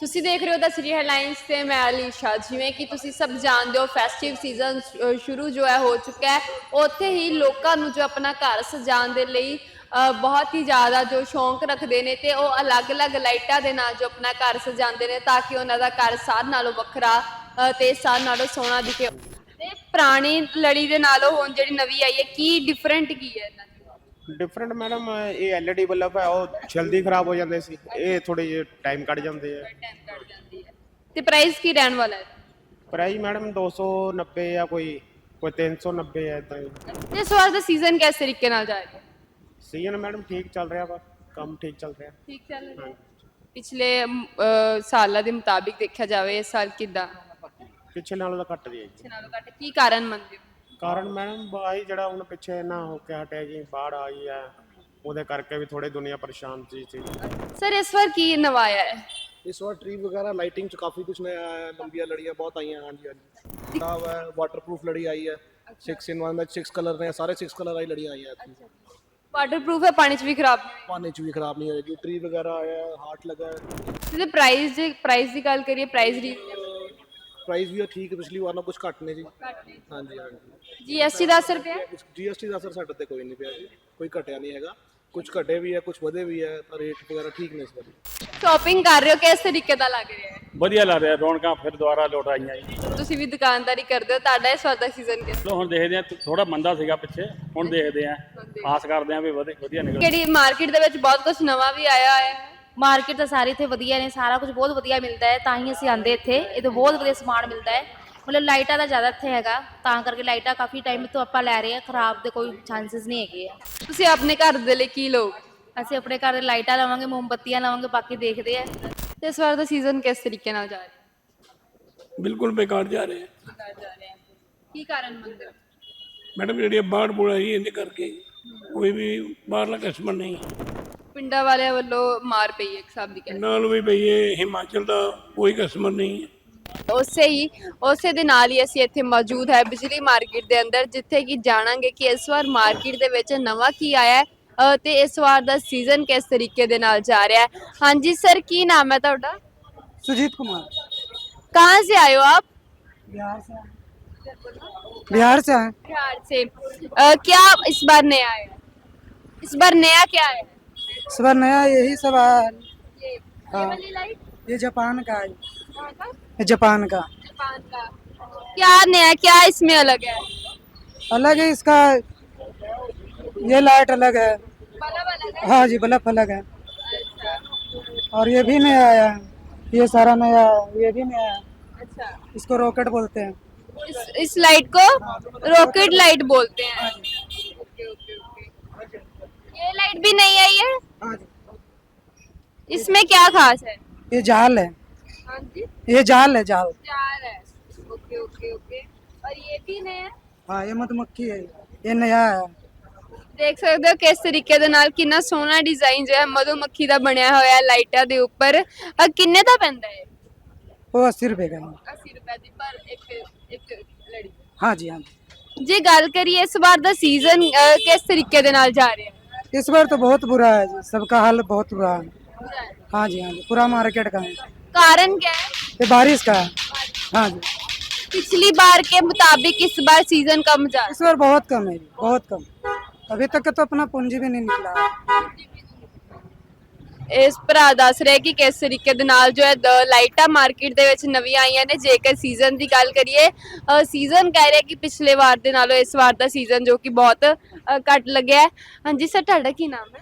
ਤੁਸੀਂ ਦੇਖ ਰਹੇ ਹੋ ਦਾ ਸਿਟੀ ਹੈਡਲਾਈਨਸ ਤੇ ਮੈਂ ਅਲੀਸ਼ਾ ਜਿਵੇਂ ਕਿ ਤੁਸੀਂ ਸਭ ਜਾਣਦੇ ਹੋ ਫੈਸਟਿਵ ਸੀਜ਼ਨ ਸ਼ੁਰੂ ਜੋ ਹੈ, ਹੋ ਚੁੱਕਾ ਹੈ। ਉੱਥੇ ਹੀ ਲੋਕਾਂ ਨੂੰ ਜੋ ਆਪਣਾ ਘਰ ਸਜਾਉਣ ਦੇ ਲਈ ਬਹੁਤ ਹੀ ਜ਼ਿਆਦਾ ਜੋ ਸ਼ੌਂਕ ਰੱਖਦੇ ਨੇ ਤੇ ਉਹ ਅਲੱਗ-ਅਲੱਗ ਲਾਈਟਾਂ ਦੇ ਨਾਲ ਜੋ ਆਪਣਾ ਘਰ ਸਜਾਉਂਦੇ ਨੇ ਤਾਂ ਕਿ ਉਹਨਾਂ ਦਾ ਘਰ ਸਾਰ ਨਾਲੋਂ ਵੱਖਰਾ ਤੇ ਸਾਰ ਨਾਲੋਂ ਸੋਹਣਾ ਦਿਖੇ। ਤੇ ਪੁਰਾਣੀ ਲੜੀ ਦੇ ਨਾਲੋਂ ਹੁਣ ਜਿਹੜੀ ਨਵੀਂ ਆਈ ਹੈ, ਕੀ ਡਿਫਰੈਂਟ ਕੀ ਹੈ ਇਹਨਾਂ ਡਿਫਰੈਂਟ ਮੈਡਮ ਇਹ ਐਲਈਡੀ ਬੱਲਬ ਹੈ ਉਹ ਜਲਦੀ ਖਰਾਬ ਹੋ ਜਾਂਦੇ ਸੀ। ਇਹ ਥੋੜੇ ਜਿਹੇ ਟਾਈਮ ਕੱਢ ਜਾਂਦੇ ਆ। ਟਾਈਮ ਕੱਢ ਜਾਂਦੀ ਹੈ ਤੇ ਪ੍ਰਾਈਸ ਕੀ ਰਹਿਣ ਵਾਲਾ ਹੈ? ਪ੍ਰਾਈਸ ਮੈਡਮ 290 ਜਾਂ ਕੋਈ ਕੋਈ 390 ਹੈ ਇਦਾਂ ਹੀ। ਤੇ ਇਸ ਵਾਰ ਦਾ ਸੀਜ਼ਨ ਕਿਸ ਤਰੀਕੇ ਨਾਲ ਜਾ ਰਿਹਾ? ਹੈ ਸੀਜ਼ਨ ਮੈਡਮ ਠੀਕ ਚੱਲ ਰਿਹਾ ਵਾ ਕੰਮ ਠੀਕ ਚੱਲ ਰਿਹਾ। ਠੀਕ ਚੱਲ ਰਿਹਾ। ਪਿਛਲੇ ਅਮ, ਅ, ਸਾਲਾਂ ਦੇ ਮੁਤਾਬਿਕ ਦੇਖਿਆ ਜਾਵੇ ਇਸ ਸਾਲ ਕਿਦਾਂ? ਪਿਛਲੇ ਨਾਲੋਂ ਤਾਂ ਘੱਟ ਜੀ। ਪਿਛੇ ਨਾਲੋਂ ਘੱਟ ਕੀ ਕਾਰਨ ਮੰਨਦੇ ਹੋ? ਕਾਰਨ ਮੈਡਮ ਬਾਈ ਜਿਹੜਾ ਹੁਣ ਪਿੱਛੇ ਨਾ ਹੋ ਕੇ ਹਟਿਆ ਜੀ ਬਾੜ ਆਈ ਹੈ ਉਹਦੇ ਕਰਕੇ ਵੀ ਥੋੜੇ ਦੁਨੀਆ ਪਰੇਸ਼ਾਨ ਸੀ ਸੀ ਸਰ ਇਸ ਵਾਰ ਕੀ ਨਵਾਇਆ ਹੈ इस बार ट्री वगैरह लाइटिंग च काफी कुछ नया आया है लंबियां लड़ियां बहुत आई हैं हाँ जी हाँ जी खराब है वाटरप्रूफ लड़ी आई है सिक्स इन वन में सिक्स कलर ने सारे सिक्स कलर वाली लड़ियां आई हैं अपनी। ਵਾਟਰਪ੍ਰੂਫ ਹੈ ਪਾਣੀ 'ਚ ਵੀ ਖਰਾਬ ਨਹੀਂ पानी च भी खराब नहीं होगी ट्री वगैरह आया हार्ट लगा है। ਹੋਏਗੀ। ਤੇ ਪ੍ਰਾਈਸ ਜੇ ਪ੍ਰਾਈਸ ਦੀ ਗੱਲ ਕਰੀਏ ਪ੍ਰਾਈਸ ਰੀਜ਼ਨੇਬਲ ਪ੍ਰਾਈਸ ਵੀ ਠੀਕ ਹੈ ਪਿਛਲੀ ਵਾਰ ਨਾਲੋਂ ਕੁਝ ਘੱਟ ਨੇ ਜੀ। ਹਾਂਜੀ ਹਾਂਜੀ। ਜੀਐਸਟੀ ਦਾ ਅਸਰ ਪਿਆ? ਜੀਐਸਟੀ ਦਾ ਅਸਰ ਸਾਡੇ ਤੇ ਕੋਈ ਨਹੀਂ ਪਿਆ ਜੀ। ਕੋਈ ਘਟਿਆ ਨਹੀਂ ਹੈਗਾ। ਕੁਝ ਘਟੇ ਵੀ ਹੈ ਕੁਝ ਵਧੇ ਵੀ ਹੈ ਤਾਂ ਰੇਟ ਵਗੈਰਾ ਠੀਕ ਨੇ ਇਸ ਵਾਰੀ। ਸ਼ਾਪਿੰਗ ਕਰ ਰਹੇ ਹੋ ਕਿਸ ਤਰੀਕੇ ਦਾ ਲੱਗ ਰਿਹਾ ਹੈ? ਵਧੀਆ ਲੱਗ ਰਿਹਾ ਰੌਣਕਾਂ ਫਿਰ ਦੁਬਾਰਾ ਲੋਟ ਆਈਆਂ ਜੀ। ਤੁਸੀਂ ਵੀ ਦੁਕਾਨਦਾਰੀ ਕਰਦੇ ਹੋ ਤੁਹਾਡਾ ਇਸ ਵਾਰ ਦਾ ਸੀਜ਼ਨ ਕਿਸ ਚਲੋ ਹੁਣ ਦੇਖਦੇ ਆ ਥੋੜਾ ਮੰਦਾ ਸੀਗਾ ਪਿੱਛੇ ਹੁਣ ਦੇਖਦੇ ਆ ਆਸ ਕਰਦੇ ਆ ਵੀ ਵਧੀ- ਵਧੀਆ ਨਿਕਲ ਕਿਹੜੀ ਮਾਰਕੀਟ ਦੇ ਵਿੱਚ ਬਹੁਤ ਕੁਝ ਨਵਾਂ ਵੀ ਆਇਆ ਹੋਇਆ ਹੈ? ਮਾਰਕੀਟ ਤਾਂ ਸਾਰੇ ਇੱਥੇ ਵਧੀਆ ਨੇ ਸਾਰਾ ਕੁਝ ਬਹੁਤ ਵਧੀਆ ਮਿਲਦਾ ਹੈ ਤਾਂ ਹੀ ਅਸੀਂ ਆਂਦੇ ਇੱਥੇ ਇਹ ਤੋਂ ਬਹੁਤ ਵਧੀਆ ਸਮਾਨ ਮਿਲਦਾ ਹੈ। ਮਤਲਬ ਲਾਈਟਾਂ ਦਾ ਜ਼ਿਆਦਾ ਇੱਥੇ ਹੈਗਾ ਤਾਂ ਕਰਕੇ ਲਾਈਟਾਂ ਕਾਫੀ ਟਾਈਮ ਤੋਂ ਆਪਾਂ ਲੈ ਰਹੇ ਹਾਂ ਖਰਾਬ ਦੇ ਕੋਈ ਚਾਂਸਸ ਨਹੀਂ ਹੈਗੇ ਆ। ਤੁਸੀਂ ਆਪਣੇ ਘਰ ਦੇ ਲਈ ਕੀ ਲਓਗੇ ਅਸੀਂ ਆਪਣੇ ਘਰ ਦੇ ਲਾਈਟਾਂ ਲਵਾਂਗੇ ਮੋਮਬੱਤੀਆਂ ਲਵਾਂਗੇ ਬਾਕੀ ਦੇਖਦੇ ਆ ਤੇ ਇਸ ਵਾਰ ਦਾ ਸੀਜ਼ਨ ਕਿਸ ਤਰੀਕੇ ਨਾਲ ਜਾ ਰਿਹਾ? ਬਿਲਕੁਲ ਬੇਕਾਰ ਜਾ ਰਹੇ। ਹੈ ਹੈ ਜਾ ਰਿਹਾ ਹੈ ਕੀ ਕਾਰਨ ਮੰਨਦੇ ਹੋ? ਮੈਡਮ ਜਿਹੜੀ ਬਾੜ ਬੁੜ ਆਈ ਇਹਦੇ ਕਰਕੇ ਕੋਈ ਵੀ ਬਾਹਰਲਾ ਕਸਟਮਰ ਨਹੀਂ। ਪਿੰਡਾਂ ਵਾਲਿਆਂ ਵੱਲੋਂ ਮਾਰ ਪਈ ਹੈ ਇੱਕ ਹਿਸਾਬ ਦੀ ਕਹਿ ਨਾਲ ਵੀ ਭਈ ਇਹ ਹਿਮਾਚਲ ਦਾ ਕੋਈ ਕਸਟਮਰ ਨਹੀਂ ਹੈ ਉਸੇ ਹੀ ਉਸੇ ਦੇ ਨਾਲ ਹੀ ਅਸੀਂ ਇੱਥੇ ਮੌਜੂਦ ਹੈ ਬਿਜਲੀ ਮਾਰਕੀਟ ਦੇ ਅੰਦਰ ਜਿੱਥੇ ਕਿ ਜਾਣਾਂਗੇ ਕਿ ਇਸ ਵਾਰ ਮਾਰਕੀਟ ਦੇ ਵਿੱਚ ਨਵਾਂ ਕੀ ਆਇਆ ਹੈ ਅ, ਤੇ ਇਸ ਵਾਰ ਦਾ ਸੀਜ਼ਨ ਕਿਸ ਤਰੀਕੇ ਦੇ ਨਾਲ ਜਾ ਰਿਹਾ ਹੈ ਹਾਂਜੀ ਸਰ ਕੀ ਨਾਮ ਹੈ ਤੁਹਾਡਾ सुजीत कुमार कहाँ से आए हो आप बिहार से बिहार से हैं बिहार से अ, क्या इस बार नया है इस बार नया क्या है इस नया यही सब आया ये ये हाँ। ये जापान का है। जापान का। जापान का। क्या नया क्या इसमें अलग है? अलग है इसका। ये लाइट अलग है। है? हाँ जी बल्ब अलग है। अच्छा। और ये भी नया आया है। ये सारा नया है ये भी नया है। अच्छा। इसको रॉकेट बोलते हैं। इस, इस लाइट को रॉकेट लाइट बोलते हैं। ओके ये लाइट भी नहीं आई है हाँ जी इसमें क्या खास है ये जाल है हाँ जी ये जाल है जाल चार है ओके ओके ओके और ये भी नया है हाँ ये मधुमक्खी है ये नया है ਦੇਖ ਸਕਦੇ ਹੋ ਕਿਸ ਤਰੀਕੇ ਦੇ ਨਾਲ ਕਿੰਨਾ ਸੋਹਣਾ ਡਿਜ਼ਾਈਨ ਜੋ ਹੈ ਮਧੂਮੱਖੀ ਦਾ ਬਣਿਆ ਹੋਇਆ ਹੈ ਲਾਈਟਾਂ ਦੇ ਉੱਪਰ ਅਹ ਕਿੰਨੇ ਦਾ ਪੈਂਦਾ ਹੈ वो अस्सी रुपए का है 80 ਰੁਪਏ ਦੀ ਪਰ ਇੱਕ ਇੱਕ ਲੜੀ हाँ जी हाँ जी ਜੇ ਗੱਲ ਕਰੀਏ ਇਸ ਵਾਰ ਦਾ ਸੀਜ਼ਨ ਕਿਸ ਤਰੀਕੇ ਦੇ ਨਾਲ ਜਾ ਰਿਹਾ ਹੈ इस बार तो बहुत बुरा है सबका हाल बहुत बुरा है। हाँ? जी हाँ जी पूरा मार्केट का है। कारण क्या है? ये बारिश का है। हाँ जी। पिछली बार के मुताबिक इस बार सीज़न कम जा इस बार बहुत कम है बहुत कम। अभी तक तो अपना पूंजी भी नहीं निकला। ਇਸ ਭਰਾ ਦੱਸ ਰਿਹਾ ਕਿ ਕਿਸ ਤਰੀਕੇ ਦੇ ਨਾਲ ਜੋ ਹੈ ਲਾਈਟਾਂ ਮਾਰਕੀਟ ਦੇ ਵਿੱਚ ਨਵੀਆਂ ਆਈਆਂ ਨੇ। ਜੇਕਰ ਸੀਜ਼ਨ ਦੀ ਗੱਲ ਕਰੀਏ ਸੀਜ਼ਨ ਕਹਿ ਰਿਹਾ ਕਿ ਪਿਛਲੇ ਵਾਰ ਦੇ ਨਾਲੋਂ ਇਸ ਵਾਰ ਦਾ ਸੀਜ਼ਨ ਜੋ ਕਿ ਬਹੁਤ ਘੱਟ ਲੱਗਿਆ ਹੈ। ਹਾਂਜੀ ਸਰ ਤੁਹਾਡਾ ਕੀ ਨਾਮ ਹੈ?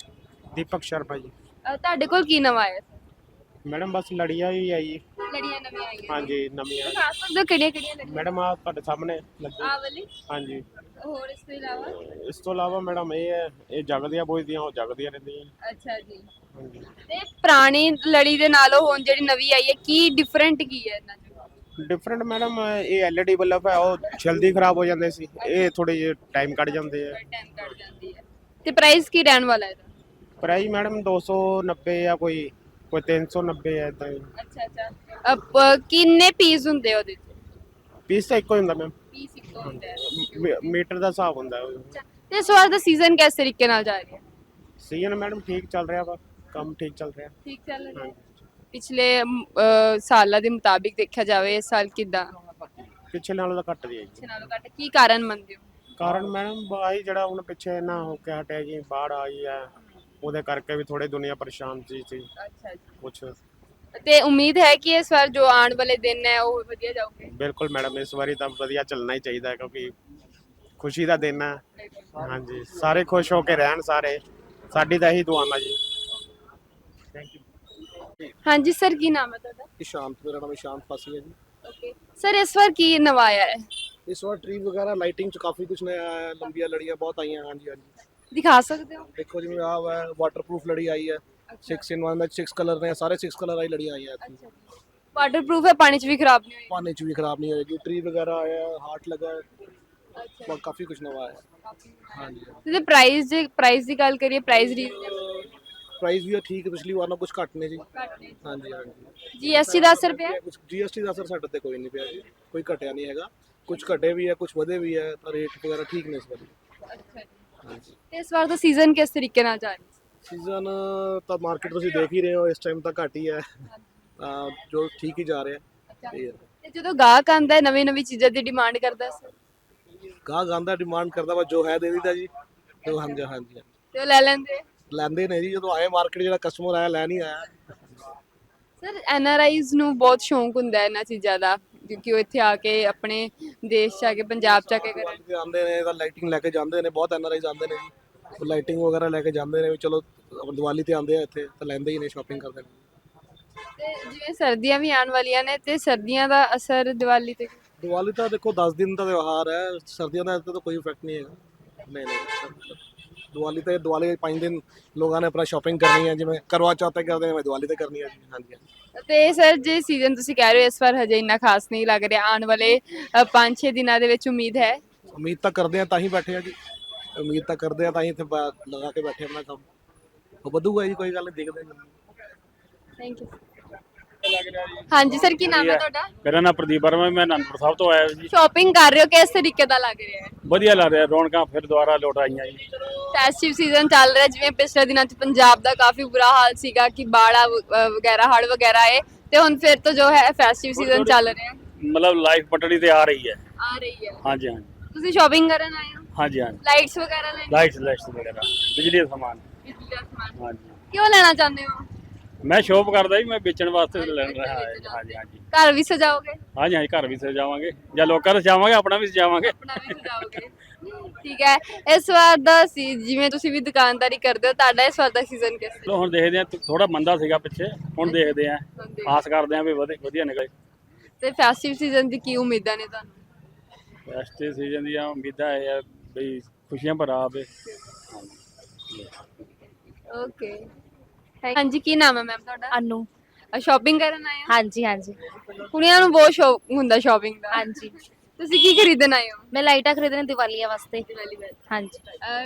ਦੀਪਕ ਸ਼ਰਮਾ ਜੀ। ਅ, ਤੁਹਾਡੇ ਕੋਲ ਕੀ ਨਵਾਂ ਆਇਆ ਮੈਡਮ ਬਸ ਲੜੀਆਂ ਹੀ ਆਈ ਲੜੀਆਂ ਨਵੀਆਂ ਆਈਆਂ। ਹਾਂਜੀ ਨਵੀਆਂ। ਖਾਸ ਸਕਦੇ ਕਿਹੜੀਆਂ ਕਿਹੜੀਆਂ ਲੜੀਆਂ? ਮੈਡਮ ਆ ਤੁਹਾਡੇ ਸਾਹਮਣੇ ਲੱਗੀ। ਆ ਵਾਲੀ? ਹਾਂਜੀ। ਹੋਰ ਇਸ ਤੋਂ ਇਲਾਵਾ? ਇਸ ਤੋਂ ਇਲਾਵਾ ਮੈਡਮ ਇਹ ਹੈ ਇਹ ਜਗਦੀਆਂ ਬੁਝਦੀਆਂ ਉਹ ਜਗਦੀਆਂ ਰਹਿੰਦੀਆਂ। ਅੱਛਾ ਜੀ। ਹਾਂਜੀ। ਤੇ ਪੁਰਾਣੀ ਲੜੀ ਦੇ ਨਾਲੋਂ ਹੁਣ ਜਿਹੜੀ ਨਵੀਂ ਆਈ ਹੈ ਕੀ ਡਿਫਰੈਂਟ ਕੀ ਹੈ ਇਹਨਾਂ ਚ? ਡਿਫਰੈਂਟ ਮੈਡਮ ਇਹ ਐਲਈਡੀ ਬੱਲਬ ਹੈ ਉਹ ਜਲਦੀ ਖਰਾਬ ਹੋ ਜਾਂਦੇ ਸੀ। ਇਹ ਥੋੜੇ ਜਿਹੇ ਟਾਈਮ ਕੱਢ ਜਾਂਦੇ ਆ। ਟਾਈਮ ਕੱਢ ਜਾਂਦੀ ਹੈ। ਤੇ ਪ੍ਰਾਈਸ ਕੀ ਰਹਿਣ ਵਾਲਾ ਹੈ ਇਹਦਾ? ਪ੍ਰਾਈਸ ਮੈਡਮ 290 ਜਾਂ ਕੋਈ ਕੋਈ 390 ਹੈ ਇਦਾਂ ਹੀ। ਅੱਛਾ ਅੱਛਾ। ਅਬ ਕਿੰਨੇ ਪੀਸ ਹੁੰਦੇ ਆ ਉਹਦੇ ਚ? ਪੀਸ ਤਾਂ ਇੱਕੋ ਹੀ ਹੁੰਦਾ ਮੈਮ ਪੀਸ ਇੱਕੋ ਹੁੰਦੇ ਆ ਮੀਟਰ ਦਾ ਹਿਸਾਬ ਹੁੰਦਾ ਹੈ। ਅੱਛਾ ਤੇ ਇਸ ਵਾਰ ਦਾ ਸੀਜ਼ਨ ਕਿਸ ਤਰੀਕੇ ਨਾਲ ਜਾ ਰਿਹਾ? ਸੀਜ਼ਨ ਮੈਡਮ ਠੀਕ ਚੱਲ ਰਿਹਾ ਵਾ ਕੰਮ ਠੀਕ ਚੱਲ ਰਿਹਾ। ਠੀਕ ਚੱਲ ਰਿਹਾ? ਹਾਂਜੀ। ਪਿਛਲੇ ਅਮ, ਅਹ, ਸਾਲਾਂ ਦੇ ਮੁਤਾਬਿਕ ਦੇਖਿਆ ਜਾਵੇ ਇਸ ਸਾਲ ਕਿਦਾਂ? ਪਿਛਲੇ ਨਾਲੋਂ ਤਾਂ ਘੱਟ ਦੀ ਹੈ ਜੀ। ਪਿਛਲੇ ਨਾਲੋਂ ਘੱਟ। ਕੀ ਕਾਰਨ ਮੰਨਦੇ ਹੋ? ਕਾਰਨ ਮੈਡਮ ਬਾਈ ਜਿਹੜਾ ਹੁਣ ਪਿੱਛੇ ਨਾ ਹੋ ਕੇ ਹਟਿਆ ਜੀ ਬਾੜ ਆਈ ਹੈ ਉਹਦੇ ਕਰਕੇ ਵੀ ਥੋੜੀ ਦੁਨੀਆ ਪਰੇਸ਼ਾਨ ਸੀ ਸੀ। ਅੱਛਾ ਜੀ। ਕੁਛ। ਤੇ ਉਮੀਦ ਹੈ ਕਿ ਇਸ ਵਾਰ ਜੋ ਆਉਣ ਵਾਲੇ ਦਿਨ ਹੈ ਉਹ ਵਧੀਆ ਜਾਊਗੇ? ਬਿਲਕੁਲ ਮੈਡਮ ਇਸ ਵਾਰੀ ਤਾਂ ਵਧੀਆ ਚੱਲਣਾ ਹੀ ਚਾਹੀਦਾ ਹੈ ਕਿਉਂਕਿ ਖੁਸ਼ੀ ਦਾ ਦਿਨ ਹੈ। ਹਾਂਜੀ ਸਾਰੇ ਖੁਸ਼ ਹੋ ਕੇ ਰਹਿਣ ਸਾਰੇ। ਸਾਡੀ ਤਾਂ ਇਹੀ ਦੁਆਵਾਂ ਜੀ। ਥੈਂਕ ਯੂ ਹਾਂਜੀ ਸਰ ਕੀ ਨਾਮ ਹੈ ਤੁਹਾਡਾ? ਇਸ਼ਾਂਤ ਮੇਰਾ ਨਾਮ ਇਸ਼ਾਂਤ ਫਾਸੀ ਹੈ ਜੀ। ਓਕੇ ਸਰ ਇਸ ਵਾਰ ਕੀ ਨਵਾਂ ਆਇਆ ਹੈ? ਇਸ ਵਾਰ ਟ੍ਰੀ ਵਗੈਰਾ ਲਾਈਟਿੰਗ ਚ ਕਾਫੀ ਕੁਝ ਨया ਆਇਆ ਹੈ, ਲੰਬੀਆਂ ਲੜੀਆਂ ਬਹੁਤ ਆਈਆਂ ਹਾਂਜੀ ਹਾਂਜੀ। ਦਿਖਾ ਸਕਦੇ ਹੋ ਦੇਖੋ ਜਿਵੇਂ ਆਹ ਵਾ ਵਾਟਰਪ੍ਰੂਫ ਲੜੀ ਆਈ ਹੈ 6 ਇਨ 1 ਦਾ 6 ਕਲਰ ਨੇ ਸਾਰੇ 6 ਕਲਰ ਆਈ ਲੜੀਆਂ ਆਈਆਂ ਇੱਥੇ ਵਾਟਰਪ੍ਰੂਫ ਹੈ ਪਾਣੀ 'ਚ ਵੀ ਖਰਾਬ ਨਹੀਂ ਹੋਏਗੀ ਪਾਣੀ ਚ ਵੀ ਖਰਾਬ ਨਹੀਂ ਹੋਏਗੀ ਟ੍ਰੀ ਵਗੈਰਾ ਆਇਆ ਹਾਰਟ ਲਗਾ ਹੈ ਬਹੁਤ ਕਾਫੀ ਕੁਝ ਨਵਾਂ ਆਇਆ ਹਾਂਜੀ ਤੇ ਪ੍ਰਾਈਸ ਦੀ ਪ੍ਰਾਈਸ ਦੀ ਗੱਲ ਕਰੀਏ ਪ੍ਰਾਈਸ ਰੀਜ਼ਨੇਬਲ ਪ੍ਰਾਈਸ ਵੀ ਠੀਕ ਹੈ ਪਿਛਲੀ ਵਾਰ ਨਾਲੋਂ ਕੁਝ ਘੱਟ ਨੇ ਜੀ ਹਾਂਜੀ ਹਾਂਜੀ ਜੀਐਸਟੀ ਦਾ ਅਸਰ ਪਿਆ ਕੁਝ ਜੀਐਸਟੀ ਦਾ ਅਸਰ ਸਾਡੇ ਤੇ ਕੋਈ ਨਹੀਂ ਪਿਆ ਜੀ ਕੋਈ ਘਟਿਆ ਨਹੀਂ ਹੈਗਾ ਕੁਝ ਘਟੇ ਵੀ ਹੈ ਕੁਝ ਵਧੇ ਵੀ ਹੈ ਤਾਂ ਰੇਟ ਵਗੈਰਾ ਠੀਕ ਨੇ ਇਸ ਵਾਰੀ ਹਾਂਜੀ ਤੇ ਇਸ ਵਾਰ ਦਾ ਸੀਜ਼ਨ ਕਿਸ ਤਰੀਕੇ ਨਾਲ ਜਾ ਰਿਹਾ ਸੀਜ਼ਨ ਤਾਂ ਮਾਰਕੀਟ ਤੁਸੀਂ ਦੇਖ ਹੀ ਰਹੇ ਹੋ ਇਸ ਟਾਈਮ ਤਾਂ ਘੱਟ ਹੀ ਹੈ। ਤਾਂ ਜੋ ਠੀਕ ਹੀ ਜਾ ਰਿਹਾ। ਹੈ। ਤੇ ਜਦੋਂ ਗਾਹਕ ਆਂਦਾ ਹੈ ਨਵੀਂ ਨਵੀਂ ਚੀਜ਼ਾਂ ਦੀ ਡਿਮਾਂਡ ਕਰਦਾ ਹੈ ਗਾਹਕ ਆਂਦਾ ਡਿਮਾਂਡ ਕਰਦਾ ਵਾ ਜੋ ਹੈ ਦੇ ਦਿੱਤਾ ਜੀ। ਜੋ ਹਾਂਜੀ ਹਾਂਜੀ। ਤੇ ਉਹ ਲੈ ਲੈਂਦੇ? ਲੈਂਦੇ ਨੇ ਜੀ ਜਦੋਂ ਆਏ ਮਾਰਕੀਟ ਜਿਹੜਾ ਕਸਟਮਰ ਆਇਆ ਲੈਣ ਹੀ ਆਇਆ। ਸਰ ਐਨਆਰਆਈਜ਼ ਨੂੰ ਬਹੁਤ ਸ਼ੌਂਕ ਹੁੰਦਾ ਹੈ ਇਹਨਾਂ ਚੀਜ਼ਾਂ ਦਾ ਕਿਉਂਕਿ ਉਹ ਇੱਥੇ ਆ ਕੇ ਆਪਣੇ ਦੇਸ਼ 'ਚ ਆ ਕੇ ਪੰਜਾਬ 'ਚ ਆ ਕੇ ਕਰਨ ਤੇ ਆਉਂਦੇ ਨੇ ਤਾਂ ਲਾਈਟਿੰਗ ਲੈ ਕੇ ਜਾਂਦੇ ਨੇ ਬਹੁਤ ਐਨਆਰਆਈਜ਼ ਆਉਂਦੇ ਨੇ ਜੀ। ਲਾਈਟਿੰਗ ਵਗੈਰਾ ਲੈ ਕੇ ਜਾਂਦੇ ਨੇ ਵੀ ਚਲੋ ਦੀਵਾਲੀ ਤੇ ਆਉਂਦੇ ਆ ਇੱਥੇ ਤਾਂ ਲੈਂਦੇ ਹੀ ਨੇ ਸ਼ਾਪਿੰਗ ਕਰਦੇ ਨੇ। ਤੇ ਜਿਵੇਂ ਸਰਦੀਆਂ ਵੀ ਆਉਣ ਵਾਲੀਆਂ ਨੇ ਤੇ ਸਰਦੀਆਂ ਦਾ ਅਸਰ ਦੀਵਾਲੀ ਤੇ? ਦੀਵਾਲੀ ਤਾਂ ਦੇਖੋ 10 ਦਿਨ ਦਾ ਤਿਉਹਾਰ ਹੈ ਸਰਦੀਆਂ ਦਾ ਇੱਥੇ ਤਾਂ ਕੋਈ ਇਫੈਕਟ ਨਹੀਂ ਹੈਗਾ। ਨਹੀਂ ਨਹੀਂ ਦੀਵਾਲੀ ਤੇ ਦੀਵਾਲੀ ਦੇ 5 ਦਿਨ ਲੋਕਾਂ ਨੇ ਆਪਣਾ ਸ਼ਾਪਿੰਗ ਕਰਨੀ ਹੈ ਜਿਵੇਂ ਕਰਵਾ ਚੌਥ ਤੇ ਕਰਦੇ ਨੇ ਦੀਵਾਲੀ ਤੇ ਕਰਨੀ ਹੈ ਜੀ ਹਾਂਜੀ ਤੇ ਸਰ ਜੇ ਸੀਜ਼ਨ ਤੁਸੀਂ ਕਹਿ ਰਹੇ ਹੋ ਇਸ ਵਾਰ ਹਜੇ ਇੰਨਾ ਖਾਸ ਨਹੀਂ ਲੱਗ ਰਿਹਾ ਆਉਣ ਵਾਲੇ 5-6 ਦਿਨਾਂ ਦੇ ਵਿੱਚ ਉਮੀਦ ਹੈ? ਉਮੀਦ ਤਾਂ ਕਰਦੇ ਆ ਤਾਂ ਹੀ ਬੈਠੇ ਆ ਜੀ। ਉਮੀਦ ਤਾਂ ਕਰਦੇ ਆ ਤਾਂ ਹੀ ਇੱਥੇ ਬਾ- ਲਗਾ ਕੇ ਬੈਠੇ ਆਪਣਾ ਕੰਮ। ਉਹ ਵਧੂਗਾ ਜੀ ਕੋਈ ਗੱਲ ਨਹੀਂ ਦੇਖਦੇ ਹਾਂ ਥੈਂਕ ਯੂ ਹਾਂਜੀ ਸਰ ਕੀ ਨਾਮ ਹੈ ਤੁਹਾਡਾ? ਮੇਰਾ ਨਾਮ ਪ੍ਰਦੀਪ ਵਰਮਾ ਮੈਂ ਅਨੰਦਪੁਰ ਸਾਹਿਬ ਤੋਂ ਆਇਆ ਜੀ। ਸ਼ਾਪਿੰਗ ਕਰ ਰਹੇ ਹੋ ਕਿਸ ਤਰੀਕੇ ਦਾ ਲੱਗ ਰਿਹਾ ਹੈ? ਵਧੀਆ ਲੱਗ ਰਿਹਾ ਰੌਣਕਾਂ ਫਿਰ ਦੁਬਾਰਾ ਲੋਟ ਆਈਆਂ ਜੀ। ਫੈਸਟਿਵ ਸੀਜ਼ਨ ਚੱਲ ਰਿਹਾ ਜਿਵੇਂ ਪਿਛਲੇ ਦਿਨਾਂ 'ਚ ਪੰਜਾਬ ਦਾ ਕਾਫੀ ਬੁਰਾ ਹਾਲ ਸੀਗਾ ਕਿ ਬਾੜਾ ਵਗੈਰਾ ਹੜ ਵਗੈਰਾ ਆਏ ਤੇ ਹੁਣ ਫਿਰ ਤੋਂ ਜੋ ਹੈ ਫੈਸਟਿਵ ਸੀਜ਼ਨ ਚੱਲ ਰਿਹਾ। ਹੈ ਮਤਲਬ ਲਾਈਫ ਪਟੜੀ ਤੇ ਆ ਰਹੀ ਹੈ। ਆ ਰਹੀ ਹੈ। ਹਾਂਜੀ ਹਾਂਜੀ। ਤੁਸੀਂ ਸ਼ਾਪਿੰਗ ਕਰਨ ਆਏ ਹੋ? ਹਾਂਜੀ ਹਾਂਜੀ। ਲਾਈਟਸ ਵਗੈਰਾ ਲੈਣੀ? ਲਾਈਟਸ ਲਾਈਟਸ ਵਗੈਰਾ। ਬਿਜਲੀ ਦਾ ਸਮਾਨ। ਬਿਜਲੀ ਦਾ ਸਮਾਨ। ਹਾਂਜੀ। ਕਿਉਂ ਲੈਣਾ ਚਾਹੁੰਦੇ ਹੋ? ਮੈਂ ਸ਼ੋਪ ਕਰਦਾ ਜੀ ਮੈਂ ਵੇਚਣ ਵਾਸਤੇ ਲੈ ਰਿਹਾ ਹਾਂ। ਹਾਂਜੀ ਹਾਂਜੀ। ਘਰ ਵੀ ਸਜਾਓਗੇ? ਹਾਂਜੀ ਹਾਂਜੀ ਘਰ ਵੀ ਸਜਾਵਾਂਗੇ। ਜਾਂ ਲੋਕਾਂ ਦਾ ਸਜਾਵਾਂਗੇ ਆਪਣਾ ਵੀ ਸਜਾਵਾਂਗੇ। ਆਪਣਾ ਵੀ ਸਜਾਓਗੇ। ਠੀਕ ਹੈ। ਇਸ ਵਾਰ ਦਾ ਸੀ ਜਿਵੇਂ ਤੁਸੀਂ ਵੀ ਦੁਕਾਨਦਾਰੀ ਕਰਦੇ ਹੋ ਤੁਹਾਡਾ ਇਸ ਵਾਰ ਦਾ ਸੀਜ਼ਨ ਕਿਸ ਹੁਣ ਦੇਖਦੇ ਆ ਥੋੜਾ ਮੰਦਾ ਸੀਗਾ ਪਿੱਛੇ ਹੁਣ ਦੇਖਦੇ ਆ ਆਸ ਕਰਦੇ ਆ ਵੀ ਵਧੇ- ਵਧੀਆ ਨਿਕਲੇ। ਤੇ ਫੈਸਟਿਵ ਸੀਜ਼ਨ ਦੀ ਕੀ ਉਮੀਦਾਂ ਨੇ ਤੁਹਾਨੂੰ? ਫੈਸਟਿਵ ਸੀਜ਼ਨ ਦੀਆਂ ਉਮੀਦਾਂ ਇਹ ਆ ਵੀ ਖੁਸ਼ੀਆਂ ਭਰਾ ਆਵੇ ਓਕੇ ਹਾਂਜੀ ਕੀ ਨਾਮ ਹੈ ਮੈਮ ਤੁਹਾਡਾ? ਅਨੂ। ਸ਼ਾਪਿੰਗ ਕਰਨ ਆਏ ਹੋ? ਹਾਂਜੀ ਹਾਂਜੀ। ਕੁੜੀਆਂ ਨੂੰ ਬਹੁਤ ਸ਼ੌਕ ਹੁੰਦਾ ਸ਼ਾਪਿੰਗ ਦਾ। ਹਾਂਜੀ। ਤੁਸੀਂ ਕੀ ਖਰੀਦਣ ਆਏ ਹੋ? ਮੈਂ ਲਾਈਟਾਂ ਖਰੀਦਣੇ ਦੀਵਾਲੀਆਂ ਵਾਸਤੇ। ਹਾਂਜੀ।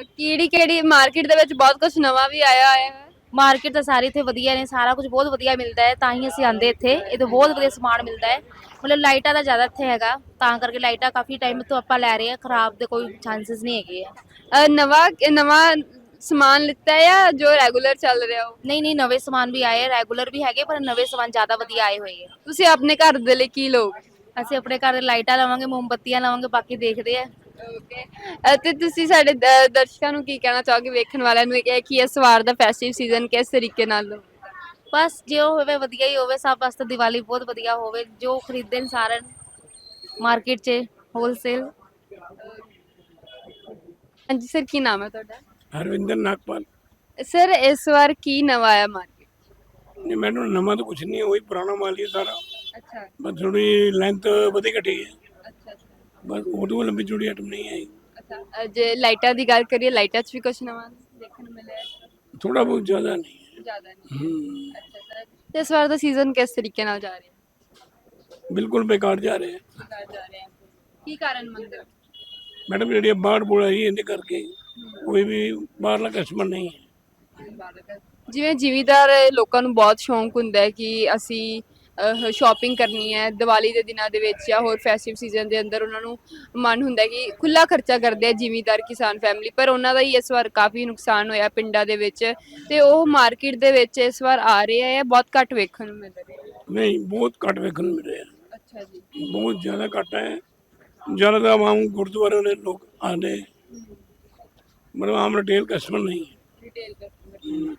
ਕਿਹੜੀ ਕਿਹੜੀ ਮਾਰਕੀਟ ਦੇ ਵਿੱਚ ਬਹੁਤ ਕੁਝ ਨਵਾਂ ਵੀ ਆਇਆ ਹੋਇਆ ਹੈ? ਮਾਰਕੀਟ ਤਾਂ ਸਾਰੀ ਇੱਥੇ ਵਧੀਆ ਨੇ ਸਾਰਾ ਕੁਝ ਬਹੁਤ ਵਧੀਆ ਮਿਲਦਾ ਹੈ ਤਾਂ ਹੀ ਅਸੀਂ ਆਂਦੇ ਇੱਥੇ। ਇਹ ਬਹੁਤ ਵਧੀਆ ਸਮਾਨ ਮਿਲਦਾ ਹੈ। ਮਤਲਬ ਲਾਈਟਾਂ ਦਾ ਜ਼ਿਆਦਾ ਇੱਥੇ ਹੈਗਾ ਤਾਂ ਕਰਕੇ ਲਾਈਟਾਂ ਕਾਫੀ ਟਾਈਮ ਤੋਂ ਆਪਾਂ ਲੈ ਰਹੇ ਹਾਂ ਖਰਾਬ ਦੇ ਕੋਈ ਚਾਂਸਸ ਨਹੀਂ ਹੈਗੇ ਆ। ਨਵਾਂ ਨਵਾਂ ਸਮਾਨ ਲਿੱਤਾ ਹੈ ਜਾਂ ਜੋ ਰੈਗੂਲਰ ਚੱਲ ਰਿਹਾ ਹੋ ਨਹੀਂ ਨਹੀਂ ਨਵੇਂ ਸਮਾਨ ਵੀ ਆਏ ਰੈਗੂਲਰ ਵੀ ਹੈਗੇ ਪਰ ਨਵੇਂ ਸਮਾਨ ਜ਼ਿਆਦਾ ਵਧੀਆ ਆਏ ਹੋਏ ਆ। ਤੁਸੀਂ ਆਪਣੇ ਘਰ ਦੇ ਲਈ ਕੀ ਲਓਗੇ? ਅਸੀਂ ਆਪਣੇ ਘਰ ਦੇ ਲਾਈਟਾਂ ਲਵਾਂਗੇ ਮੋਮਬੱਤੀਆਂ ਲਵਾਂਗੇ ਬਾਕੀ ਦੇਖਦੇ ਆ। ਓਕੇ ਤੇ ਤੁਸੀਂ ਸਾਡੇ ਦ- ਦਰਸ਼ਕਾਂ ਨੂੰ ਕੀ ਕਹਿਣਾ ਚਾਹੋਗੇ ਵੇਖਣ ਵਾਲਿਆਂ ਨੂੰ? ਇਹ ਕਿ ਇਸ ਵਾਰ ਦਾ ਫੈਸਟਿਵ ਸੀਜ਼ਨ ਕਿਸ ਤਰੀਕੇ ਨਾਲ ਲਓ ਬਸ ਜੇ ਉਹ ਹੋਵੇ ਵਧੀਆ ਹੀ ਹੋਵੇ ਸਭ ਵਾਸਤੇ ਦੀਵਾਲੀ ਬਹੁਤ ਵਧੀਆ ਹੋਵੇ ਜੋ ਖਰੀਦਣ ਸਾਰੇ ਮਾਰਕੀਟ 'ਚ ਹੋਲਸੇਲ ਹਾਂਜੀ ਸਰ ਕੀ ਨਾਮ ਹੈ ਤੁਹਾਡਾ? ਹਰਵਿੰਦਰ ਨਾਗਪਾਲ। ਸਰ ਇਸ ਵਾਰ ਕੀ ਨਵਾਂ ਆਇਆ ਮਾਰਕੀਟ ਨਹੀਂ ਮੈਨੂੰ ਨਵਾਂ ਤਾਂ ਕੁਝ ਨਹੀਂ ਉਹੀ ਪੁਰਾਣਾ ਮਾਲ ਹੀ ਹੈ ਸਾਰਾ। ਅੱਛਾ। ਬਸ ਥੋੜੀ ਲੈਂਥ ਵਧੀ ਘਟੀ ਹੈ। ਬਸ ਉਹ ਤੋਂ ਲੰਬੀ ਚੌੜੀ ਆਈਟਮ ਨਹੀਂ ਆਈ। ਅੱਛਾ ਜੇ ਲਾਈਟਾਂ ਦੀ ਗੱਲ ਕਰੀਏ ਲਾਈਟਾਂ 'ਚ ਵੀ ਕੁਝ ਨਵਾਂ ਦੇਖਣ ਨੂੰ ਮਿਲਿਆ? ਹੈ ਥੋੜਾ ਬਹੁਤ ਜ਼ਿਆਦਾ ਨਹੀਂ ਹੈ। ਜ਼ਿਆਦਾ ਨਹੀਂ। ਹੂੰ। ਅੱਛਾ ਸਰ ਤੇ ਇਸ ਵਾਰ ਦਾ ਸੀਜ਼ਨ ਕਿਸ ਤਰੀਕੇ ਨਾਲ ਜਾ ਰਿਹਾ? ਬਿਲਕੁਲ ਬੇਕਾਰ ਜਾ ਰਿਹਾ। ਹੈ ਹੈ ਜਾ ਰਿਹਾ। ਕੀ ਕਾਰਨ ਮੰਨਦੇ ਹੋ? ਮੈਡਮ ਜਿਹੜੀ ਬਾੜ ਬੁੜ ਆਈ ਇਹਦੇ ਕਰਕੇ ਕੋਈ ਵੀ ਬਾਹਰਲਾ ਕਸਟਮਰ ਨਹੀਂ ਹੈ। ਜਿਵੇਂ ਜ਼ਿਮੀਦਾਰ ਲੋਕਾਂ ਨੂੰ ਬਹੁਤ ਸ਼ੌਂਕ ਹੁੰਦਾ ਹੈ ਕਿ ਅਸੀਂ ਸ਼ਾਪਿੰਗ ਕਰਨੀ ਹੈ ਦੀਵਾਲੀ ਦੇ ਦਿਨਾਂ ਦੇ ਵਿੱਚ ਜਾਂ ਹੋਰ ਫੈਸਟਿਵ ਸੀਜ਼ਨ ਦੇ ਅੰਦਰ ਉਹਨਾਂ ਨੂੰ ਮਨ ਹੁੰਦਾ ਹੈ ਕਿ ਖੁੱਲਾ ਖਰਚਾ ਕਰਦੇ ਆ ਜ਼ਿਮੀਂਦਾਰ ਕਿਸਾਨ ਫੈਮਿਲੀ ਪਰ ਉਹਨਾਂ ਦਾ ਹੀ ਇਸ ਵਾਰ ਕਾਫੀ ਨੁਕਸਾਨ ਹੋਇਆ ਪਿੰਡਾਂ ਦੇ ਵਿੱਚ ਤੇ ਉਹ ਮਾਰਕੀਟ ਦੇ ਵਿੱਚ ਇਸ ਵਾਰ ਆ ਰਹੇ ਆ ਬਹੁਤ ਘੱਟ ਵੇਖਣ ਨੂੰ ਮਿਲ ਰਹੇ ਨਹੀਂ ਬਹੁਤ ਘੱਟ ਵੇਖਣ ਨੂੰ ਮਿਲ ਰਿਹਾ ਅੱਛਾ ਜੀ। ਬਹੁਤ ਜ਼ਿਆਦਾ ਘੱਟ ਹੈ। ਜ਼ਿਆਦਾ ਆਮ ਗੁਰਦੁਆਰੇ ਵਾਲੇ ਲੋਕ ਆਉਂਦੇ ਮਤਲਬ ਆਮ ਰਿਟੇਲ ਕਸਟਮਰ ਨਹੀਂ। ਰਿਟੇਲ ਕਸਟਮਰ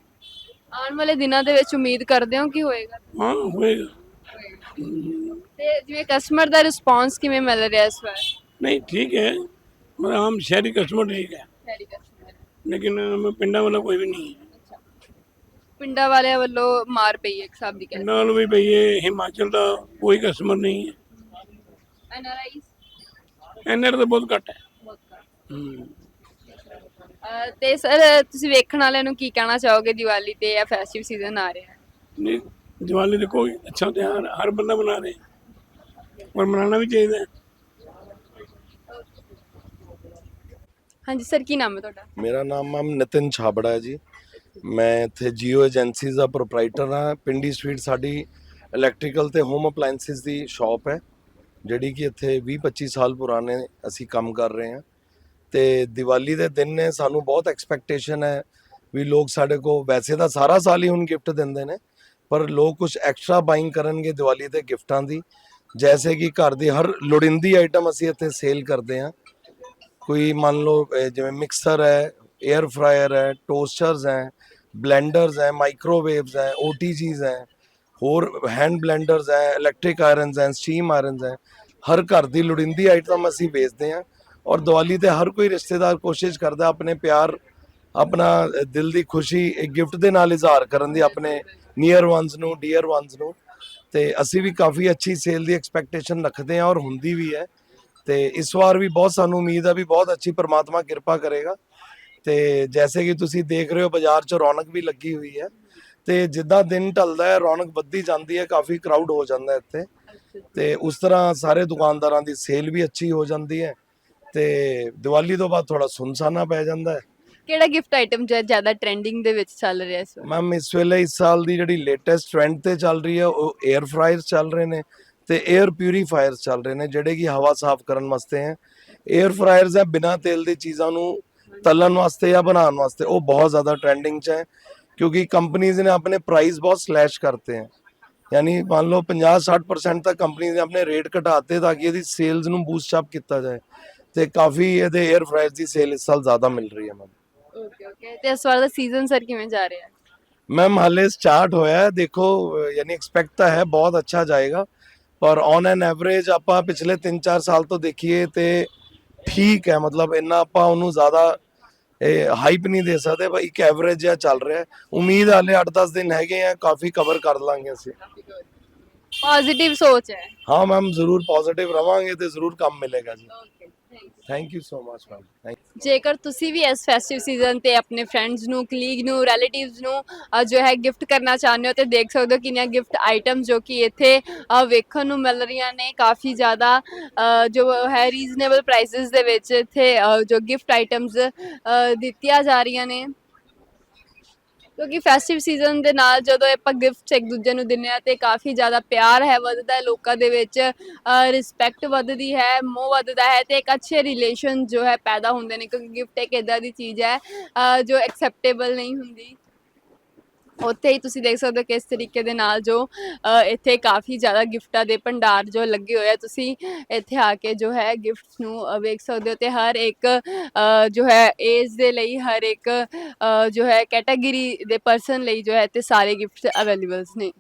ਆਉਣ ਵਾਲੇ ਦਿਨਾਂ ਦੇ ਵਿੱਚ ਉਮੀਦ ਕਰਦੇ ਹੋ ਕਿ ਹੋਏਗਾ? ਹਾਂ ਹੋਏਗਾ। ਤੇ ਜਿਵੇਂ ਕਸਟਮਰ ਦਾ ਰਿਸਪੌਂਸ ਕਿਵੇਂ ਮਿਲ ਰਿਹਾ ਇਸ ਵਾਰ? ਨਹੀਂ ਠੀਕ ਹੈ। ਮਤਲਬ ਆਮ ਸ਼ਹਿਰੀ ਕਸਟਮਰ ਠੀਕ ਹੈ। ਸ਼ਹਿਰੀ ਕਸਟਮਰ ਲੇਕਿਨ ਪਿੰਡਾਂ ਵਾਲਾ ਕੋਈ ਵੀ ਨਹੀਂ ਹੈ। ਪਿੰਡਾਂ ਵਾਲਿਆਂ ਵੱਲੋਂ ਮਾਰ ਪਈ ਹੈ ਇੱਕ ਹਿਸਾਬ ਦੀ ਕਹਿ ਪਿੰਡਾਂ ਵਾਲੋਂ ਵੀ ਭਈਏ ਹਿਮਾਚਲ ਦਾ ਕੋਈ ਕਸਟਮਰ ਨਹੀਂ ਹੈ। ਐਨਆਰਆਈ ਐਨਆਰ ਤਾਂ ਬਹੁਤ ਘੱਟ ਹੈ। ਬਹੁਤ ਘੱਟ। ਹੂੰ। ਅਹ ਤੇ ਸਰ ਤੁਸੀਂ ਵੇਖਣ ਵਾਲਿਆਂ ਨੂੰ ਕੀ ਕਹਿਣਾ ਚਾਹੋਗੇ? ਦੀਵਾਲੀ ਤੇ ਜਾਂ ਫੈਸਟਿਵ ਸੀਜ਼ਨ ਆ ਰਿਹਾ ਹੈ। ਨਹੀਂ ਦੀਵਾਲੀ ਦੇ ਕੋਈ ਅੱਛਾ ਤਿਉਹਾਰ ਹਰ ਬੰਦਾ ਮਨਾ ਰਿਹਾ। ਔਰ ਮਨਾਉਣਾ ਵੀ ਚਾਹੀਦਾ ਹੈ। ਹਾਂਜੀ ਸਰ ਕੀ ਨਾਮ ਹੈ ਤੁਹਾਡਾ? ਮੇਰਾ ਨਾਮ ਮੈਮ ਨਿਤਿਨ ਛਾਬੜਾ ਹੈ ਜੀ। ਮੈਂ ਇੱਥੇ ਜੀਓ ਏਜੰਸੀਜ਼ ਦਾ ਪ੍ਰੋਪਰਾਈਟਰ ਹਾਂ। ਪਿੰਡੀ ਸਟਰੀਟ ਸਾਡੀ ਇਲੈਕਟ੍ਰੀਕਲ ਤੇ ਹੋਮ ਅਪਲਾਈਐਂਸਿਸ ਦੀ ਸ਼ਾਪ ਹੈ ਜਿਹੜੀ ਕਿ ਇੱਥੇ 20-25 ਸਾਲ ਪੁਰਾਣੇ ਅਸੀਂ ਕੰਮ ਕਰ ਰਹੇ ਹਾਂ। ਤੇ ਦੀਵਾਲੀ ਦੇ ਦਿਨ ਨੇ ਸਾਨੂੰ ਬਹੁਤ ਐਕਸਪੈਕਟੇਸ਼ਨ ਹੈ ਵੀ ਲੋਕ ਸਾਡੇ ਕੋ ਵੈਸੇ ਤਾਂ ਸਾਰਾ ਸਾਲ ਹੀ ਹੁਣ ਗਿਫਟ ਦਿੰਦੇ ਨੇ ਪਰ ਲੋਕ ਕੁਝ ਐਕਸਟਰਾ ਬਾਈਂਗ ਕਰਨਗੇ ਦੀਵਾਲੀ ਤੇ ਗਿਫਟਾਂ ਦੀ। ਜੈਸੇ ਕਿ ਘਰ ਦੀ ਹਰ ਲੋੜੀਂਦੀ ਆਈਟਮ ਅਸੀਂ ਇੱਥੇ ਸੇਲ ਕਰਦੇ ਹਾਂ। ਕੋਈ ਮੰਨ ਲਓ ਜਿਵੇਂ ਮਿਕਸਰ ਹੈ 에ਅਰ ਫਰਾਇਰ ਹੈ ਟੋਸਟਰਸ ਹੈ ਬਲੈਂਡਰਸ ਹੈ ਮਾਈਕ੍ਰੋਵੇਵਸ ਹੈ OTGs ਹੈ, ਹੋਰ ਹੈਂਡ ਬਲੈਂਡਰਸ ਹੈ ਇਲੈਕਟ੍ਰਿਕ ਆਇਰਨਸ ਹੈ ਸਟੀਮ ਆਇਰਨਸ ਹੈ। ਹਰ ਘਰ ਦੀ ਲੋੜੀਂਦੀ ਆਈਟਮ ਅਸੀਂ ਵੇਚਦੇ ਹਾਂ ਔਰ ਦੀਵਾਲੀ ਤੇ ਹਰ ਕੋਈ ਰਿਸ਼ਤੇਦਾਰ ਕੋਸ਼ਿਸ਼ ਕਰਦਾ ਆਪਣੇ ਪਿਆਰ, ਆਪਣਾ ਦਿਲ ਦੀ ਖੁਸ਼ੀ ਇੱਕ ਗਿਫਟ ਦੇ ਨਾਲ ਇਜ਼ਹਾਰ ਕਰਨ ਦੀ, ਆਪਣੇ ਨੀਅਰ ਵਨਸ ਨੂੰ ਡੀਅਰ ਵਨਸ ਨੂੰ, ਤੇ ਅਸੀਂ ਵੀ ਕਾਫੀ ਅੱਛੀ ਸੇਲ ਦੀ ਐਕਸਪੈਕਟੇਸ਼ਨ ਰੱਖਦੇ ਹਾਂ ਔਰ ਹੁੰਦੀ ਵੀ ਹੈ। ਤੇ ਇਸ ਵਾਰ ਵੀ ਬਹੁਤ ਸਾਨੂੰ ਉਮੀਦ ਆ ਵੀ ਬਹੁਤ ਅੱਛੀ ਪ੍ਰਮਾਤਮਾ ਕਿਰਪਾ ਕਰੇਗਾ। ਤੇ ਜੈਸੇ ਕਿ ਤੁਸੀਂ ਦੇਖ ਰਹੇ ਹੋ, ਬਾਜ਼ਾਰ 'ਚ ਰੌਣਕ ਵੀ ਲੱਗੀ ਹੋਈ ਹੈ। ਤੇ ਜਿੱਦਾਂ ਦਿਨ ਢਲਦਾ ਹੈ, ਰੌਣਕ ਵੱਧਦੀ ਜਾਂਦੀ ਹੈ, ਕਾਫੀ ਕਰਾਊਡ ਹੋ ਜਾਂਦਾ ਇੱਥੇ। ਤੇ ਉਸ ਤਰ੍ਹਾਂ ਸਾਰੇ ਦੁਕਾਨਦਾਰਾਂ ਦੀ ਸੇਲ ਵੀ ਅੱਛੀ ਹੋ ਜਾਂਦੀ ਹੈ। ਤੇ ਦੀਵਾਲੀ ਤੋਂ ਬਾਅਦ ਥੋੜਾ ਸੁਨਸਾਨਾ ਪੈ ਜਾਂਦਾ ਹੈ। ਕਿਹੜਾ ਗਿਫਟ ਆਈਟਮ ਜ਼ਿਆਦਾ ਟ੍ਰੈਂਡਿੰਗ ਦੇ ਵਿੱਚ ਚੱਲ ਰਿਹਾ ਇਸ ਵਾਰ? ਮੈਮ ਇਸ ਵੇਲੇ ਇਸ ਸਾਲ ਦੀ ਜਿਹੜੀ ਲੇਟੈਸਟ ਟ੍ਰੈਂਡ ਤੇ ਚੱਲ ਰਹੀ ਹੈ, ਉਹ 에ਅਰ ਫਰਾਇਰ ਚੱਲ ਰਹੇ ਨੇ ਤੇ 에ਅਰ ਪਿਊਰੀਫਾਇਰ ਚੱਲ ਰਹੇ ਨੇ, ਜਿਹੜੇ ਕਿ ਹਵਾ ਸਾਫ਼ ਕਰਨ ਵਾਸਤੇ ਹੈ। 에ਅਰ ਫਰਾਇਰਸ ਹੈ, ਬਿਨਾਂ ਤੇਲ ਦੇ ਚੀਜ਼ਾਂ ਨੂੰ ਤਲਣ ਵਾਸਤੇ ਜਾਂ ਬਣਾਉਣ ਵਾਸਤੇ, ਉਹ ਬਹੁਤ ਜ਼ਿਆਦਾ ਟ੍ਰੈਂਡਿੰਗ 'ਚ ਹੈ क्योंकि कंपनीज ने अपने प्राइस बहुत स्लैश करते हैं यानी मान लो 50 60 परसेंट तक कंपनीज ने अपने रेट ਘਟਾਤੇ ਤਾਂ ਕਿ ਇਹਦੀ ਸੇਲਸ ਨੂੰ ਬੂਸਟ ਅਪ ਕੀਤਾ ਜਾਏ। ਤੇ ਕਾਫੀ ਇਹਦੇ 에ਅਰ ਫਰਾਈਜ਼ ਦੀ ਸੇਲ ਇਸ ਸਾਲ ਜ਼ਿਆਦਾ ਮਿਲ ਰਹੀ ਹੈ ਮੈਨੂੰ ਓਕੇ ਓਕੇ ਤੇ ਇਸ ਵਾਰ ਦਾ ਸੀਜ਼ਨ ਸਰ ਕਿਵੇਂ ਜਾ ਰਿਹਾ ਹੈ ਸਟਾਰਟ ਹੋਇਆ ਹੈ। ਦੇਖੋ ਅਹ ਯਾਨੀ ਐਕਸਪੈਕਟ ਤਾਂ ਹੈ ਬਹੁਤ ਅੱਛਾ ਜਾਏਗਾ। ਪਰ ਔਨ ਐਨ ਐਵਰੇਜ ਆਪਾਂ ਪਿਛਲੇ 3-4 ਸਾਲ ਤੋਂ ਦੇਖੀਏ ਤੇ ਠੀਕ ਹੈ। ਮਤਲਬ ਇੰਨਾ ਆਪਾਂ ਉਹਨੂੰ ਜ਼ਿਆਦਾ ਇਹ ਹਾਈਪ ਨਹੀਂ ਦੇ ਸਕਦੇ ਪਰ ਇੱਕ ਐਵਰੇਜ ਜਿਹਾ ਚੱਲ ਰਿਹਾ ਹੈ। ਉਮੀਦ ਹਾਲੇ 8-10 ਦਿਨ ਹੈਗੇ ਆ ਕਾਫੀ ਕਵਰ ਕਰ ਲਾਂਗੇ ਅਸੀਂ। ਪੋਜ਼ਿਟਿਵ ਸੋਚ ਹੈ। ਹਾਂ ਮੈਮ ਜ਼ਰੂਰ ਪੋਜ਼ਿਟਿਵ ਰਵਾਂਗੇ ਤੇ ਜ਼ਰੂਰ ਕੰਮ ਮਿਲੇਗਾ ਜੀ। Thank you so much ma'am ਜੇਕਰ ਤੁਸੀਂ ਵੀ ਇਸ ਫੈਸਟਿਵ ਸੀਜ਼ਨ ਤੇ ਆਪਣੇ ਫਰੈਂਡਸ ਨੂੰ ਕਲੀਗ ਨੂੰ ਰਿਲੇਟਿਵਸ ਨੂੰ ਅ, ਜੋ ਹੈ ਗਿਫਟ ਕਰਨਾ ਚਾਹੁੰਦੇ ਹੋ ਤੇ ਦੇਖ ਸਕਦੇ ਹੋ ਕਿੰਨੀਆਂ ਗਿਫਟ ਆਈਟਮ ਜੋ ਕਿ ਇੱਥੇ ਅ, ਵੇਖਣ ਨੂੰ ਮਿਲ ਰਹੀਆਂ ਨੇ ਕਾਫੀ ਜ਼ਿਆਦਾ ਅ, ਜੋ ਹੈ ਰੀਜ਼ਨੇਬਲ ਪ੍ਰਾਈਸਸ ਦੇ ਵਿੱਚ ਇੱਥੇ ਅ, ਜੋ ਗਿਫਟ ਆਈਟਮਸ ਦਿੱਤੀਆਂ ਜਾ ਰਹੀਆਂ ਨੇ। ਕਿਉਂਕਿ ਫੈਸਟਿਵ ਸੀਜ਼ਨ ਦੇ ਨਾਲ ਜਦੋਂ ਆਪਾਂ ਗਿਫਟਸ ਇੱਕ ਦੂਜੇ ਨੂੰ ਦਿੰਨੇ ਆ ਤੇ ਕਾਫੀ ਜ਼ਿਆਦਾ ਪਿਆਰ ਹੈ, ਵੱਧਦਾ ਹੈ ਲੋਕਾਂ ਦੇ ਵਿੱਚ ਰਿਸਪੈਕਟ ਵੱਧਦੀ ਹੈ, ਮੋਹ ਵੱਧਦਾ ਹੈ ਤੇ ਇੱਕ ਅੱਛੇ ਰਿਲੇਸ਼ਨ ਜੋ ਹੈ ਪੈਦਾ ਹੁੰਦੇ ਨੇ ਕਿਉਂਕਿ ਗਿਫਟ ਇੱਕ ਇਦਾਂ ਦੀ ਚੀਜ਼ ਹੈ ਜੋ ਐਕਸੈਪਟੇਬਲ ਨਹੀਂ ਹੁੰਦੀ। ਉੱਥੇ ਹੀ ਤੁਸੀਂ ਦੇਖ ਸਕਦੇ ਹੋ ਕਿਸ ਤਰੀਕੇ ਦੇ ਨਾਲ ਜੋ ਅ, ਇੱਥੇ ਕਾਫੀ ਜ਼ਿਆਦਾ ਗਿਫਟਾਂ ਦੇ ਭੰਡਾਰ ਜੋ ਲੱਗੇ ਹੋਏ ਆ। ਤੁਸੀਂ ਇੱਥੇ ਆ ਕੇ ਜੋ ਹੈ ਗਿਫਟਸ ਨੂੰ ਅ, ਵੇਖ ਸਕਦੇ ਹੋ ਤੇ ਹਰ ਇੱਕ ਅ, ਜੋ ਹੈ ਏਜ ਦੇ ਲਈ ਹਰ ਇੱਕ ਅ, ਜੋ ਹੈ ਕੈਟਾਗਰੀ ਦੇ ਪਰਸਨ ਲਈ ਜੋ ਹੈ ਇੱਥੇ ਸਾਰੇ ਗਿਫਟਸ ਅਵੇਲੇਬਲਸ ਨੇ।